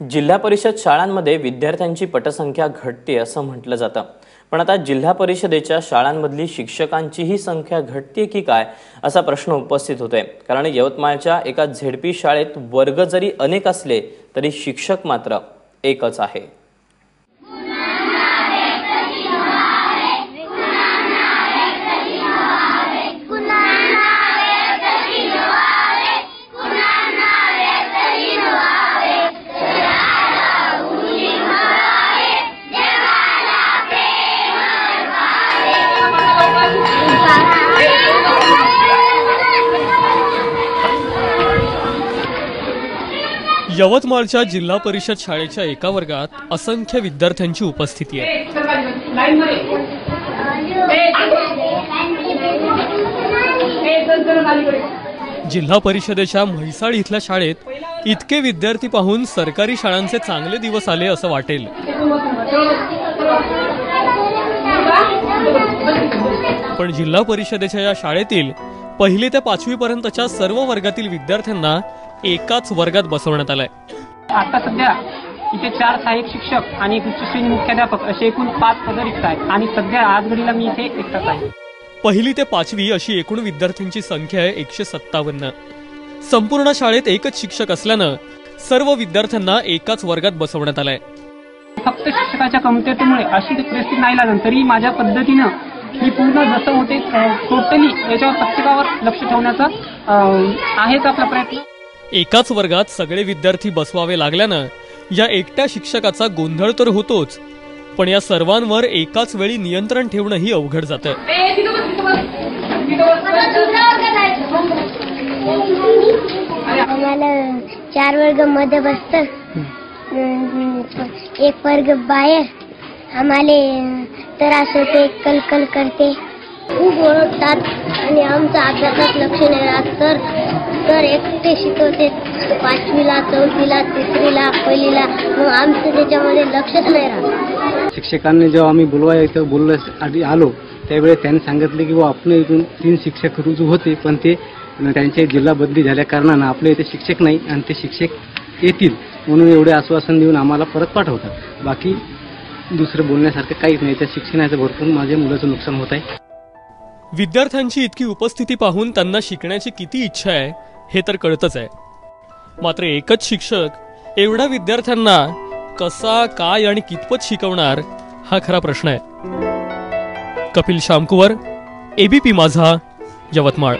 जिल्हा परिषद शाळांमध्ये विद्यार्थ्यांची पटसंख्या घटते असं म्हटलं जातं. पण आता जिल्हा परिषदेच्या शाळांमधली शिक्षकांचीही संख्या घटते की काय असा प्रश्न उपस्थित होतोय. कारण यवतमाळच्या एका झेडपी शाळेत वर्ग जरी अनेक असले तरी शिक्षक मात्र एकच आहे. यवतमाळच्या जिल्हा परिषद शाळेच्या एका वर्गात असंख्य विद्यार्थ्यांची उपस्थिती आहे. जिल्हा परिषदेच्या म्हैसाळ इथल्या शाळेत इतके विद्यार्थी पाहून सरकारी शाळांचे चांगले दिवस आले असं वाटेल. पण जिल्हा परिषदेच्या या शाळेतील पहिली ते पाचवी पर्यंतच्या सर्व वर्गातील विद्यार्थ्यांना एकाच वर्गात बसवण्यात आलंय. आता सध्या इथे चार सहाय्यक शिक्षक आणि एक उच्च श्रेणी मुख्याध्यापक असे एकूण पाच पदं रिक्त आहेत आणि सध्या आज घडीला मी इथे एकटाच आहे. पहिली ते पाचवी अशी एकूण विद्यार्थ्यांची संख्या आहे एकशे सत्तावन्न. संपूर्ण शाळेत एकच शिक्षक असल्यानं सर्व विद्यार्थ्यांना एकाच वर्गात बसवण्यात आलंय. फक्त शिक्षकाच्या कमतरतेमुळे अशी परिस्थिती नाही लागली तरी माझ्या पद्धतीनं मी पूर्ण जसं होते टोटली याच्यावर प्रत्येकावर लक्ष ठेवण्याचा आहेच आपला प्रयत्न. एकाच वर्गात सगळे विद्यार्थी बसवावे लागल्यानं या एकट्या शिक्षकाचा गोंधळ तर होतोच पण या सर्वांवर एकाच वेळी नियंत्रण ठेवणंही अवघड जातं. आम्हाला चार वर्गमध्ये बसत. एक वर्ग बाहेर. आम्हाला त्रास होते कलकल करते. खूप ओरडतात आणि आमच्या अभ्यासात लक्ष नाही राहत. तर तर एकटे शिकवते. पाचवीला चौथीला तिसरीला पहिलीला. मग आमचं त्याच्यामध्ये लक्षच नाही राहत. शिक्षकांनी जेव्हा आम्ही बोलवाय इथं बोललो आधी आलो त्यावेळेस त्यांनी सांगितलं की बुवा आपल्या इथून तीन शिक्षक रुजू होते पण ते त्यांचे जिल्हा बदली झाल्या कारणानं आपल्या इथे शिक्षक नाही आणि ते शिक्षक येतील म्हणून एवढे आश्वासन देऊन आम्हाला परत पाठवतात. बाकी दुसरं बोलण्यासारखं काहीच नाही. त्या शिक्षणाचं भरपूर माझ्या मुलाचं नुकसान होत आहे. विद्यार्थ्यांची इतकी उपस्थिती पाहून त्यांना शिकण्याची किती इच्छा आहे हे तर कळतच आहे. मात्र एकच शिक्षक एवढ्या विद्यार्थ्यांना कसा काय आणि कितपत शिकवणार हा खरा प्रश्न आहे. कपिल शामकुवर एबीपी माझा यवतमाळ.